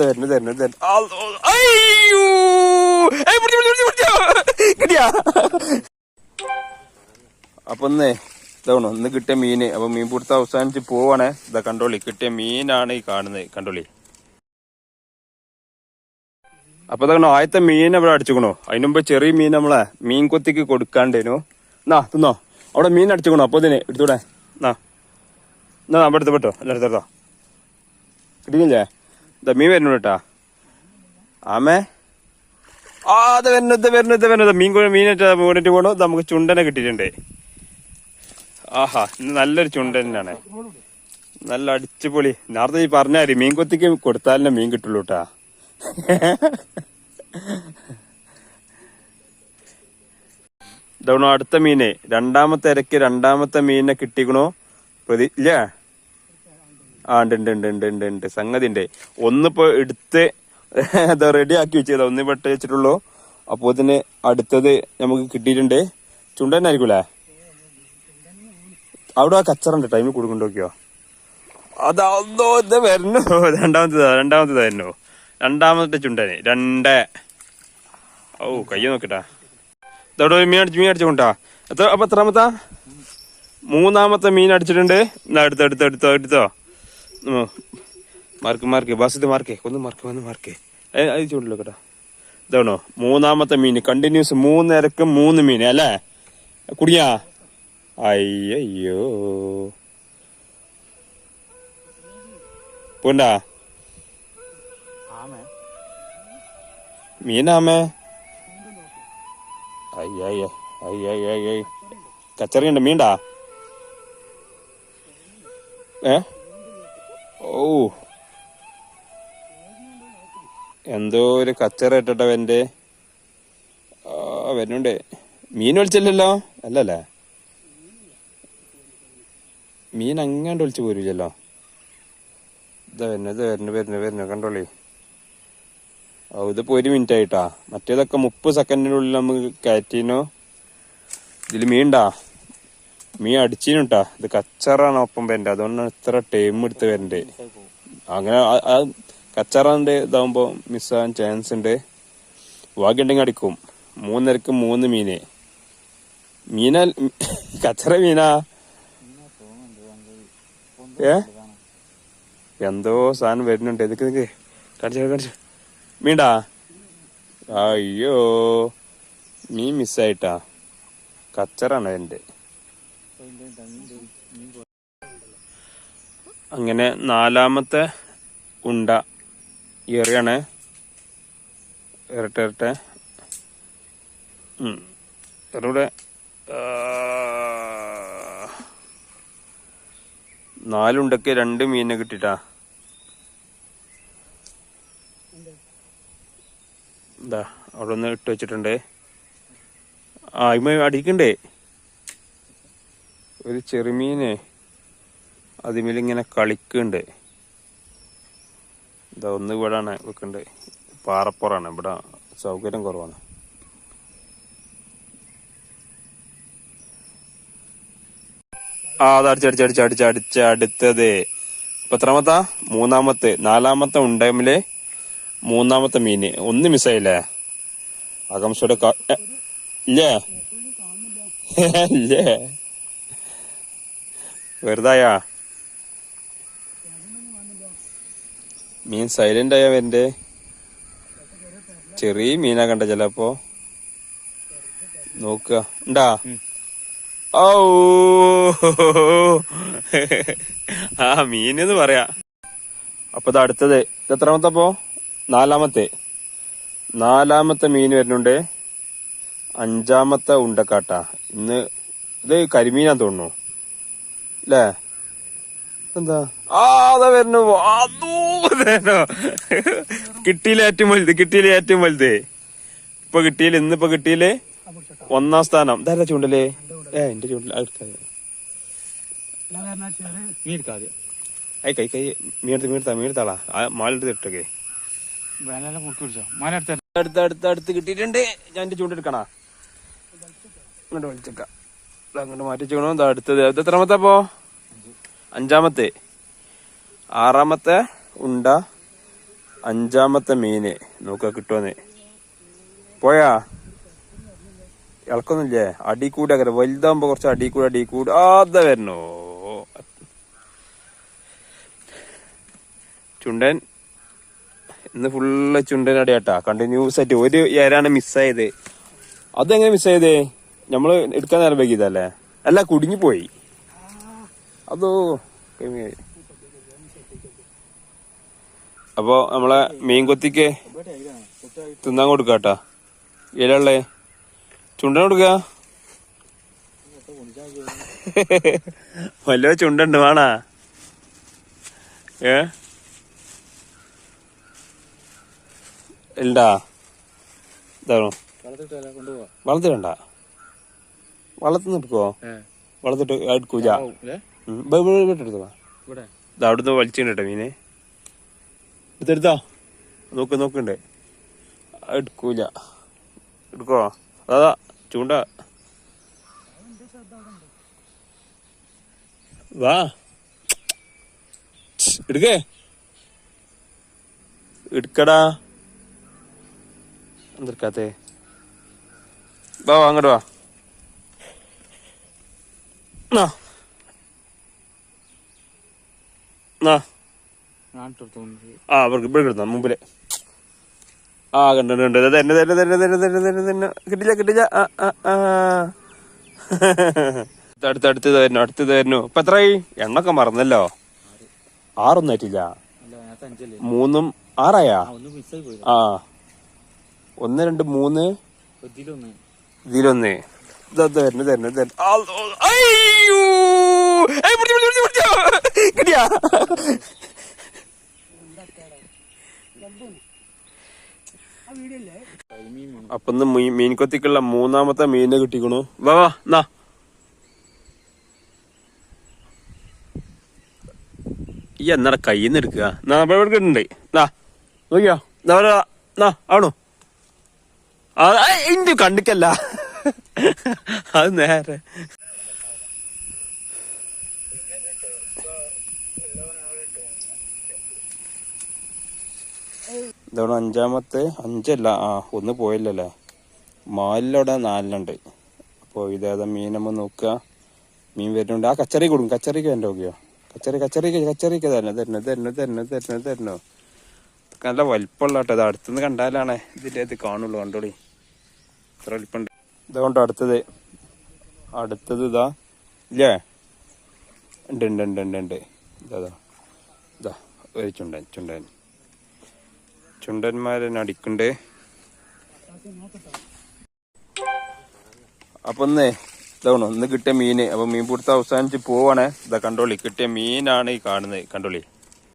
തരുന്നു തരുന്നു തരുന്നു അയ്യോ! അപ്പൊ ഒന്നേ ഇതാവണോ ഇന്ന് കിട്ടിയ മീന് അപ്പൊ മീൻ പിടുത്തം അവസാനിച്ച് പോവാണേ. ഇതാ കണ്ടോളി കിട്ടിയ മീനാണ് ഈ കാണുന്നത് കണ്ടോളി. അപ്പൊ ഇതാണോ ആദ്യത്തെ മീൻ അവിടെ അടിച്ചുക്കണോ. അതിന് മുമ്പ് ചെറിയ മീൻ നമ്മളെ മീൻ കൊത്തിക്ക് കൊടുക്കാണ്ടേനു എന്നാ തിന്നോ. അവിടെ മീൻ അടിച്ചുക്കണോ അപ്പൊ ഇതിന് എടുത്തൂടെ. എന്നാ എന്നാ അവിടെ എടുത്ത് പെട്ടോ എല്ലാം എടുത്തോ കിട്ടിയില്ലേ? ഇതാ മീൻ വരുന്നു കേട്ടാ. ആമേ. ആ അത് വരുന്നത് വരുന്നത് വരുന്നത് മീൻ കുഴ- മീനായിട്ട് വീണിട്ട് ഇത് നമുക്ക് ചുണ്ടനെ കിട്ടിയിട്ടുണ്ട്. ആഹാ നല്ലൊരു ചുണ്ടനാണ് നല്ല അടിച്ചുപൊളി. നേരത്തെ ഈ പറഞ്ഞാൽ മീൻ കൊത്തിക്ക് കൊടുത്താലേ മീൻ കിട്ടുള്ളൂ കേട്ടാ. അടുത്ത മീനെ. രണ്ടാമത്തെ ഇരക്ക് രണ്ടാമത്തെ മീനിനെ കിട്ടിക്കണോ. പ്രതി ഇല്ല? ആ ഉണ്ട് ഉണ്ട് ഉണ്ട് ഉണ്ട് ഉണ്ട് ഉണ്ട്. സംഗതി ഉണ്ട് ഒന്നിപ്പോ എടുത്ത് എന്താ റെഡി ആക്കി വെച്ചതാ. ഒന്ന് പെട്ട് വെച്ചിട്ടുള്ളൂ. അപ്പോൾ ഇതിന് അടുത്തത് നമുക്ക് കിട്ടിയിട്ടുണ്ട്. ചുണ്ടനായിരിക്കൂലേ അവിടെ ആ കച്ചറുണ്ട്. ടൈമിൽ കൊടുക്കണ്ടോക്കിയോ അതോ ഇത് വരണോ രണ്ടാമത്തേതാ രണ്ടാമത്തേതായിരുന്നു രണ്ടാമത്തെ ചുണ്ടന്. രണ്ട്. ഓ കയ്യ നോക്കട്ടാ. ഇതോടെ മീൻ അടിച്ച് മീൻ അടിച്ചോണ്ടാ എത്ര അപ്പൊ എത്രാമത്താ? മൂന്നാമത്തെ മീൻ അടിച്ചിട്ടുണ്ട്. എടുത്തോ എടുത്തോ എടുത്തോ ഉം. മാർക്ക് മാർക്ക് ബസ് ഇത് മാർക്കേ ഒന്ന് മാർക്ക് വന്ന് മാർക്കേ. അത് ചൂടല്ലോ കേട്ടോ ഇതാണോ? മൂന്നാമത്തെ മീൻ കണ്ടിന്യൂസ് മൂന്നരക്ക് മൂന്ന് മീൻ അല്ലേ? കുടിയാ? അയ്യോ പോണ്ടാ? മീനാമേ? അയ്യോ അയ്യോ അയ്യ കച്ചറിയുണ്ട് മീണ്ടാ ഏ? ഓ. എന്തോ ഒരു കച്ചറ ഇട്ടവന്റെ ആ വരുന്നുണ്ട്. മീൻ ഒളിച്ചില്ലല്ലോ അല്ലല്ലേ? മീൻ അങ്ങാണ്ട് ഒളിച്ചു പോരില്ലല്ലോ ഇതാ വരുന്നു ഇത് വരുന്നു വരുന്നു വരുന്നു കണ്ടോളി. ഓ ഇതിപ്പോ ഒരു മിനിറ്റ് ആയിട്ടാ മറ്റേതൊക്കെ മുപ്പത് സെക്കൻഡിനുള്ളിൽ നമുക്ക് കയറ്റീനോ ഇതിൽ മീൻ അടിച്ചീനുട്ടാ ഇത് കച്ചറാണ് ഒപ്പം വരണ്ടേ. അതുകൊണ്ടാണ് ഇത്ര ടൈം എടുത്ത് വരണ്ടേ. അങ്ങനെ കച്ചറാന്റെ ഇതാവുമ്പോ മിസ്സാകാൻ ചാൻസ് ഉണ്ട് ഭാഗ്യമുണ്ടെങ്കിൽ അടിക്കും. മൂന്നരക്ക് മൂന്ന് മീനെ. മീന കച്ചറ മീനാ? ഏ? എന്തോ സാധനം വരുന്നുണ്ട്. ഇതൊക്കെ നിക്ക് കാണിച്ചു കാണിച്ചു. മീണ്ടാ? അയ്യോ. മീൻ മിസ്സായിട്ടാ കച്ചറാണ് എന്റെ അങ്ങനെ നാലാമത്തെ ഉണ്ട എറിയാണ് ഇരട്ടെ ഇരട്ടെ. ഇറവിടെ നാലുണ്ടക്ക് രണ്ട് മീനെ കിട്ടിട്ടാ. എന്താ അവിടെ ഒന്ന് ഇട്ട് വെച്ചിട്ടുണ്ട്. ആ ഇമ്മ അടിക്കണ്ടേ? ഒരു ചെറുമീനെ അതിമേലിങ്ങനെ കളിക്കുന്നുണ്ട് ഇതാ ഒന്ന് ഇവിടെയാണ് വെക്കണ്ട്. പാറപ്പുറാണ്. ഇവിടെ സൗകര്യം കുറവാണ്. ആ അത് അടിച്ചടിച്ച് അടിച്ച് അടിച്ച് അടിച്ച് അടിച്ച് അടുത്തത്. ഇപ്പൊ എത്രാമത്തെ? മൂന്നാമത്തെ. നാലാമത്തെ ഉണ്ടെങ്കിൽ മൂന്നാമത്തെ മീന്. ഒന്ന് മിസ്സായില്ലേ? അകംസോടെ ഇല്ലേ? ഇല്ലേ? വെറുതായാ? മീൻ സൈലന്റ് ആയ വരണ്ടേ? ചെറിയ മീനാ കണ്ട ചിലപ്പോ. നോക്കുക ഉണ്ടാ ഓ ആ മീനെന്ന് പറയാ. അപ്പൊ ഇത് അടുത്തത്. ഇത് എത്രാമത്തെ അപ്പോ? നാലാമത്തെ. നാലാമത്തെ മീൻ വരുന്നുണ്ട്. അഞ്ചാമത്തെ ഉണ്ടക്കാട്ടാ. ഇന്ന് ഇത് കരിമീനാന്ന് തോന്നുന്നു. അല്ലേ എന്താ? ആ അതാ വരുന്നു. കിട്ടിയില്ല ഏറ്റവും വലുത്? കിട്ടിയില്ല ഏറ്റവും വലുത്? ഇപ്പൊ കിട്ടിയില്ല? ഇന്നിപ്പോ കിട്ടിയില്ലേ? ഒന്നാം സ്ഥാനം. ഇതാരാ ചൂണ്ടല്ലേ ഏ എന്റെ ചൂണ്ടൽ. അടുത്ത നീർ കാദ്യം ഐ കൈ കൈ. മീർത്ത മീർത്ത മീർത്താളാ ആ മാലെടുത്ത് ഇട്ടൊക്കെ. അടുത്ത് അടുത്ത് അടുത്ത് കിട്ടിയിട്ടുണ്ട്. ഞാൻ എന്റെ ചൂണ്ടെടുക്കണാ ഇങ്ങോട്ട് വലിച്ചേക്കാം. അങ്ങോട്ട് മാറ്റി വെച്ചേക്കണോ. ഇതാ അടുത്തത് എത്രാമത്തെ അപ്പോ അഞ്ചാമത്തെ. ആറാമത്തെ ഉണ്ട അഞ്ചാമത്തെ മീന്. നോക്ക കിട്ടുമെന്ന് പോയാ? ഇളക്കൊന്നുമില്ലേ? അടി കൂടെ അങ്ങനെ വലുതാകുമ്പോ കുറച്ച് അടി കൂടെ അടി വരണോ? ചുണ്ടൻ. ഇന്ന് ഫുള്ള് ചുണ്ടൻ അടിയാട്ടാ കണ്ടിന്യൂസ് ആയിട്ട് ഒരു ഏരാണ് മിസ്സായത് അതെങ്ങനെ മിസ്സായത് നമ്മൾ എടുക്കാൻ നേരം വൈകിയതല്ലേ? അല്ല കുടുങ്ങിപ്പോയി. അതോ കമ്മിയായി അപ്പൊ നമ്മളെ മീൻ കൊത്തിക്ക് തിന്നാൻ കൊടുക്കാട്ടാ. ഇലള്ളേ ചുണ്ടൻ കൊടുക്ക. വല്ല ചുണ്ടുണ്ട് വേണാ. ഏ? ഇണ്ടാ. ഇതാണോ? വളർത്തിടണ്ട വളർത്തുന്ന എടുക്കുവോ? വളർത്തിട്ട് എടുക്കൂല ഇല്ലേ? വീട്ടെടുത്തോ ഇവിടെ ഇത് അവിടുന്ന് വലിച്ചിട്ടോ മീനെ. എടുത്തെടുത്തോ? നോക്ക് നോക്കണ്ടേ. എടുക്കൂല. എടുക്കോ? അതാ ചൂണ്ട. വാ. എടുക്കേ. എടുക്കടാ. എന്തെടുക്കാത്തേ വാ വാ, അങ്ങോട്ട് വാ നാ നാ ഞാൻ ഇട്ടെടുത്തോണ്ട് ആ അവർക്ക് ഇവിടെ കിടന്ന മുമ്പിൽ. ആ കണ്ടു കണ്ടു തന്നെ തന്നെ തന്നെ തന്നെ തന്നെ തന്നെ തന്നെ കിട്ടില്ല കിട്ടില്ല. ആ ആ ആ. അടുത്ത് അടുത്ത് തരുന്നു അടുത്ത് തരുന്നു ഇപ്പൊ എത്രയായി എണ്ണൊക്കെ മറന്നല്ലോ. ആറൊന്നും ആയിട്ടില്ല. മൂന്നും ആറായാ? ആ ഒന്ന് രണ്ട് മൂന്ന്. ഇതിലൊന്ന്. തരുന്നു തരുന്നു തരുന്നു ആ, ഓ, അയ്യോ ഏയ്, പിടിച്ചോ, പിടിച്ചോ, പിടിച്ചോ. കിട്ടിയാ കരിമീൻ വേണം അപ്പൊ ഇന്ന് മീൻ മീൻ കൊത്തിക്കുള്ള മൂന്നാമത്തെ മീനെ കിട്ടിക്കണു. വാ വാ ഈ എന്നട കയ്യിന്ന് എടുക്കുക. നാ ഇവിടെ എടുക്കുന്നുണ്ട് നാ. നോക്കിയോ നാ ആണോ ആ കണ്ടിക്കല്ല. അത് നേരെ. ഇതവിടെ അഞ്ചാമത്തെ അഞ്ചല്ല ആ ഒന്ന് പോയല്ലേ മാലിലവിടെ നാലിലുണ്ട്. അപ്പോൾ ഇതേതാ മീൻ നമ്മൾ നോക്കുക. മീൻ വരുന്നുണ്ട്. ആ കച്ചറി കൊടുക്കും കച്ചറിക്ക് എന്റെ നോക്കിയോ? കച്ചറി കച്ചറിക്ക് കച്ചറിക്ക് തരണം തരണം തരണം തരണം തരണം തരണോ. നല്ല വലിപ്പമുള്ള കേട്ടോ. ഇത് അടുത്തുനിന്ന് കണ്ടാലാണ് ഇതിന്റെ ഇത് കാണുള്ളൂ കണ്ടോളി. ഇത്ര വലിപ്പമുണ്ട്. ഇതുകൊണ്ട് അടുത്തത് അടുത്തത് ഇതാ ഇല്ലേ? ഉണ്ട് ഉണ്ട് ഉണ്ട് ഉണ്ട് ഉണ്ട്. ഇതാ ഇതാ ഒരു ചുണ്ടൻ ചുണ്ടൻ. ചുണ്ടന്മാരെന്നെ അടിക്കണ്ട്. അപ്പൊ ഒന്ന് ഇതാണ് ഒന്ന് കിട്ടിയ മീന് അപ്പൊ മീൻ പിടുത്തം അവസാനിച്ച് പോവാണ്. ഇതാ കണ്ടോളി കിട്ടിയ മീനാണ് ഈ കാണുന്നത് കണ്ടോളി.